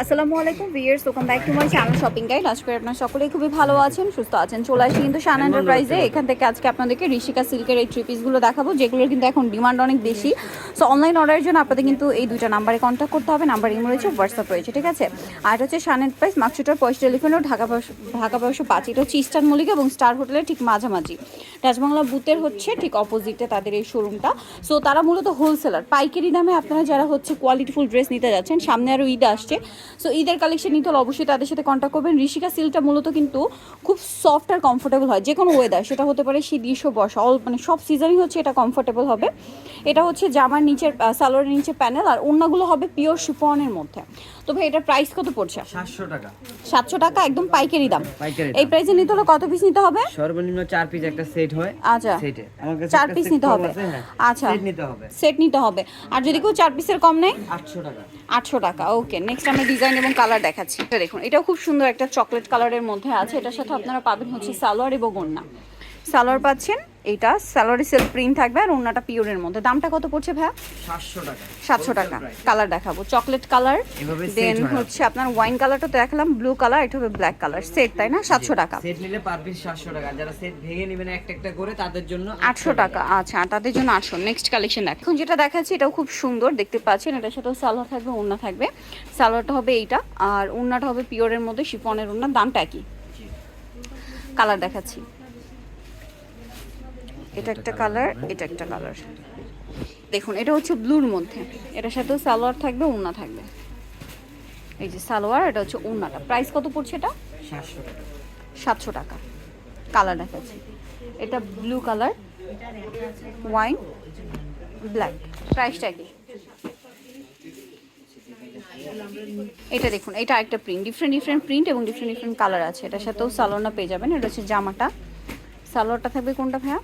আসসালামু আলাইকুম viewers welcome back to my channel shopping guide আজকে আপনারা সকলেই খুবই ভালো আছেন সুস্থ আছেন। চলে আসি কিন্তু শান এন্টারপ্রাইজে এখান থেকে আজকে আপনাদেরকে ঋষিকা সিল্কের এই থ্রি পিসগুলো দেখাবো যেগুলোর কিন্তু এখন ডিমান্ড অনেক বেশি। সো অনলাইন অর্ডারের জন্য আপনাদের কিন্তু এই দুটো নাম্বারে কন্ট্যাক্ট করতে হবে নাম্বার ইমো রয়েছে হোয়াটসঅ্যাপ রয়েছে ঠিক আছে? আর হচ্ছে শান এন্টারপ্রাইজ মার্কশিটার পয়সা টেলিফোনও ঢাকা বারোশো- ঢাকা বারোশো পাঁচ এটা হচ্ছে ইস্টার্ন মল্লিকা এবং স্টার হোটেলের ঠিক মাঝামাঝি। রাজবাংলা বুথের হচ্ছে ঠিক অপোজিটে তাদের এই শোরুমটা সো তারা মূলত হোলসেলার পাইকারি দামে আপনারা যারা হচ্ছে কোয়ালিটিফুল ড্রেস নিতে যাচ্ছেন সামনে আরও ঈদ আসছে। সো ঈদের কালেকশন নিতে হলে অবশ্যই তাদের সাথে কন্ট্যাক্ট করবেন। ঋষিকা সিল্কটা মূলত কিন্তু খুব সফট আর কমফোর্টেবল হয়। যে কোনো ওয়েদার সেটা হতে পারে শীত গ্রীষ্ম বর্ষা অল মানে সব সিজনই হচ্ছে এটা কমফোর্টেবল হবে। এটা হচ্ছে জামার নিচের সালোয়ারের নিচে প্যানেল আর অন্যগুলো হবে পিওর শিফনের মধ্যে। তো ভাই এটার প্রাইস কত পড়ছে? সাতশো টাকা। সাতশো টাকা একদম পাইকারি দাম। এই প্রাইসে নিতে হলে কত পিস নিতে হবে? সর্বনিম্ন চার পিস একটা সেট হয়। আচ্ছা। সেটে চার পিস নিতে হবে। হ্যাঁ। আচ্ছা। সেট নিতে হবে। সেট নিতে হবে। আর যদি কেউ চার পিসের কম নেয়? আটশো টাকা। আটশো টাকা। ওকে নেক্সট আমরা ডিজাইন এবং কালার দেখাচ্ছি। এটা দেখুন, এটাও খুব সুন্দর একটা চকলেট কালারের মধ্যে আছে। এটার সাথে আপনারা পাবেন হচ্ছে সালোয়ার এবং ওড়না। সালোয়ার পাচ্ছেন এটা সালোয়ারি সেল প্রিন্ট থাকবে আর ওড়নাটা পিওরের মধ্যে। দামটা কত পড়ছে ভাইয়া? সাতশো টাকা। সাতশো টাকা। কালার দেখাবো। চকলেট কালার দেন হচ্ছে আপনার ওয়াইন কালারটা তো দেখালাম ব্লু কালার এটা হবে ব্ল্যাক কালার সেট তাই না? সাতশো টাকা। সেট নিলে পার পিস সাতশো টাকা। যারা সেট ভেঙে নেবেন একটা একটা করে তাদের জন্য আটশো টাকা। আচ্ছা তাদের জন্য আটশো। নেক্সট কালেকশন দেখ। এখন যেটা দেখাচ্ছি এটাও খুব সুন্দর দেখতে পাচ্ছেন। এটার সাথেও সালোয়ার থাকবে ওড়না থাকবে। সালোয়ারটা হবে এইটা আর ওড়নাটা হবে পিওরের মধ্যে শিফনের ওড়না। দামটা কি কালার দেখাচ্ছি। এটা একটা কালার এটা একটা কালার দেখুন এটা হচ্ছে ব্লুর মধ্যে। এটার সাথেও সালোয়ার থাকবে ওড়না থাকবে। এই যে সালোয়ার এটা হচ্ছে ওড়নাটা। প্রাইস কত পড়ছে এটা? সাতশো টাকা। সাতশো টাকা। কালার দেখাচ্ছি। এটা ব্লু কালার ওয়াইন ব্ল্যাক প্রাইসটা কি? এটা দেখুন এটা একটা প্রিন্ট ডিফারেন্ট ডিফারেন্ট প্রিন্ট এবং ডিফারেন্ট ডিফারেন্ট কালার আছে। এটার সাথেও সালোয়ারটা পেয়ে যাবেন। এটা হচ্ছে জামাটা। সালোয়ারটা থাকবে কোনটা ভাইয়া?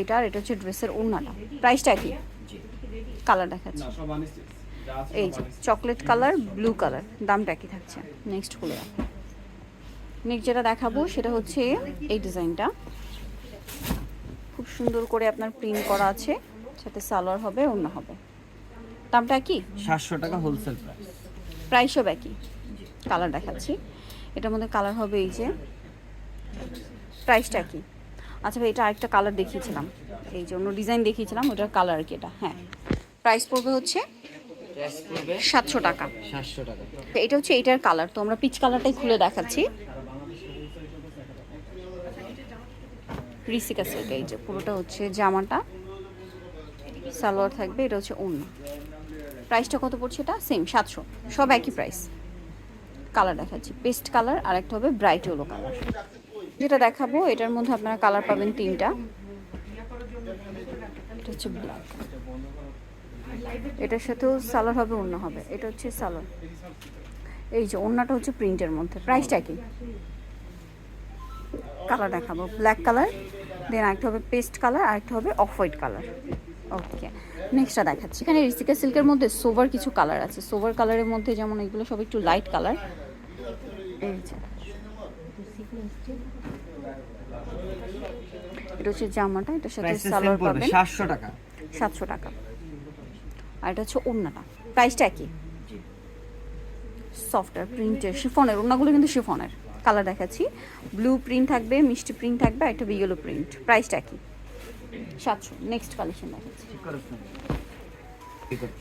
এটা আর এটা হচ্ছে ড্রেসের ওড়নাটা। প্রাইসটা কি কালার দেখাচ্ছি। এই যে চকলেট কালার ব্লু কালার দামটা কি থাকছে। নেক্সট খুলে নেক্সট যেটা দেখাবো সেটা হচ্ছে এই ডিজাইনটা। খুব সুন্দর করে আপনার প্রিন্ট করা আছে। সাথে সালোয়ার হবে অন্য হবে। দামটা কি সাতশো টাকা হোলসেল প্রাইস প্রাইস হবে কি কালার দেখাচ্ছি। এটার মধ্যে কালার হবে এই যে। প্রাইসটা কি আচ্ছা ভাই এটা আরেকটা কালার দেখিয়েছিলাম। এই যে অন্য ডিজাইন দেখিয়েছিলাম ওটার কালার কি এটা? হ্যাঁ। প্রাইস পড়বে হচ্ছে সাতশো টাকা। সাতশো টাকা। এটা হচ্ছে এইটার কালার তো আমরা পিচ কালারটাই খুলে দেখাচ্ছি। রিসিকা সিল্ক এই যে পুরোটা হচ্ছে জামাটা। সালোয়ার থাকবে এটা হচ্ছে ওড়না। প্রাইসটা কত পড়ছে এটা? সেম সাতশো। সব একই প্রাইস কালার দেখাচ্ছি। পেস্ট কালার আর একটা হবে ব্রাইট ইয়েলো কালার যেটা দেখাবো, এটার মধ্যে আপনারা কালার পাবেন তিনটা। এটা হচ্ছে ব্ল্যাক এটার সাথেও সালোয়ার হবে অন্য হবে। এটা হচ্ছে সালোয়ার। এই যে অন্যটা হচ্ছে প্রিন্টের মধ্যে। প্রাইসটা কি? কালার দেখাবো। ব্ল্যাক কালার দেন আরেকটা হবে পেস্ট কালার আরেকটা হবে অফ হোয়াইট কালার ওকে নেক্সটটা দেখাচ্ছি। এখানে রিসিকা সিল্কের মধ্যে সোভার কিছু কালার আছে। সোভার কালারের মধ্যে যেমন এগুলো সব একটু লাইট কালার এই যে। এটা হচ্ছে জামাটা এটার সাথে সালোয়ার পাবেন সাতশো টাকা। সাতশো টাকা। আর এটা হচ্ছে ওড়নাটা। প্রাইসটা কি সফটওয়্যার প্রিন্টের শিফনের। ওড়নাগুলো কিন্তু শিফনের। কালার দেখাচ্ছি। ব্লু প্রিন্ট থাকবে মিষ্টি প্রিন্ট থাকবে আর একটা ইয়েলো প্রিন্ট প্রাইসটা কি সাতশো। নেক্সট কালেকশন দেখাচ্ছি।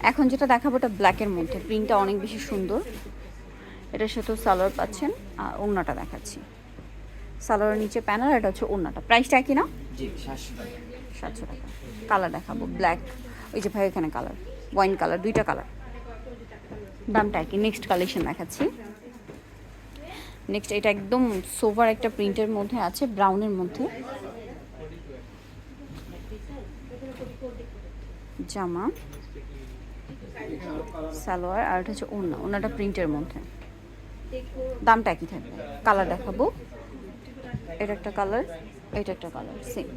এখন যেটা দেখাবো এটা ব্ল্যাকের মধ্যে। প্রিন্টটা অনেক বেশি সুন্দর। এটার সাথেও সালোয়ার পাচ্ছেন আর ওড়নাটা দেখাচ্ছি। সালোয়ারের নিচে প্যানেল এটা হচ্ছে ওড়নাটা। প্রাইসটা কি না? সাতশো টাকা। কালার দেখাবো ব্ল্যাক ওই যে ভাই এখানে কালার ওয়াইন কালার দুইটা কালার দামটা কি নেক্সট কালেকশন দেখাচ্ছি। নেক্সট এটা একদম সোভার একটা প্রিন্টের মধ্যে আছে ব্রাউনের মধ্যে। জামা সালোয়ার আর এটা হচ্ছে ওড়না ওড়নাটা প্রিন্টের মধ্যে। দামটা কি থাকবে। কালার দেখাবো। এটা একটা কালার এটা একটা কালার সেম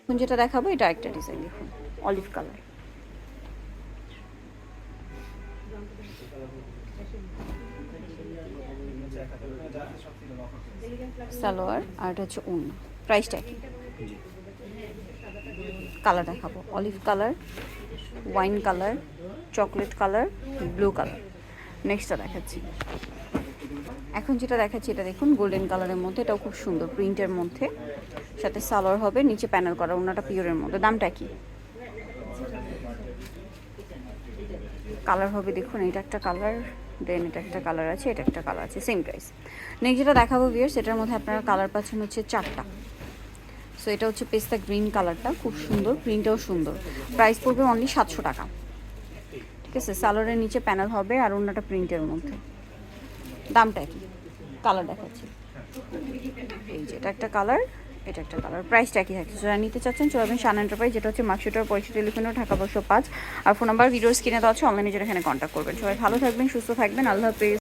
এখন যেটা দেখাবো, এটা একটা ডিজাইন দেখুন অলিভ কালার সালোয়ার আর এটা হচ্ছে ওড়না প্রাইসটা কি কালার দেখাবো olive colour wine colour chocolate colour blue colour নেক্সটটা দেখাচ্ছি। এখন যেটা দেখাচ্ছি, এটা দেখুন গোল্ডেন কালারের মধ্যে, এটাও খুব সুন্দর প্রিন্টের মধ্যে। সাথে সালোয়ার হবে, নিচে প্যানেল করা, ওনাটা পিওরের মধ্যে। দামটা কি? কালার হবে, দেখুন, এটা একটা কালার দেন এটা একটা কালার আছে, এটা একটা কালার আছে সেম প্রাইস নেক্সট যেটা দেখাবো ভিয়ার্স এটার মধ্যে আপনারা কালার পাচ্ছেন হচ্ছে চারটা। সো এটা হচ্ছে পেস্তা গ্রিন কালারটা খুব সুন্দর প্রিন্টটাও সুন্দর। প্রাইস পড়বে অনলি সাতশো টাকা। ঠিক আছে? সালোয়ারের নিচে প্যানেল হবে, আর অন্যটা প্রিন্টের মধ্যে। দামটা কি কালার দেখাচ্ছি। এই যে এটা একটা কালার এটা একটা কালার প্রাইসটা কি থাকছে। যারা নিতে চাচ্ছেন, চলে সান শান এন্টারপ্রাইজ যেটা হচ্ছে মার্কশিটার পয়সা টেলিফোনও ঢাকা বসো পাঁচ। আর ফোন নাম্বার ভিডিও স্ক্রিনে তো আছে অনলাইনে যেটা এখানে কন্ট্যাক্ট করবেন। সবাই ভালো থাকবেন, সুস্থ থাকবেন। আল্লাহ হাফিজ।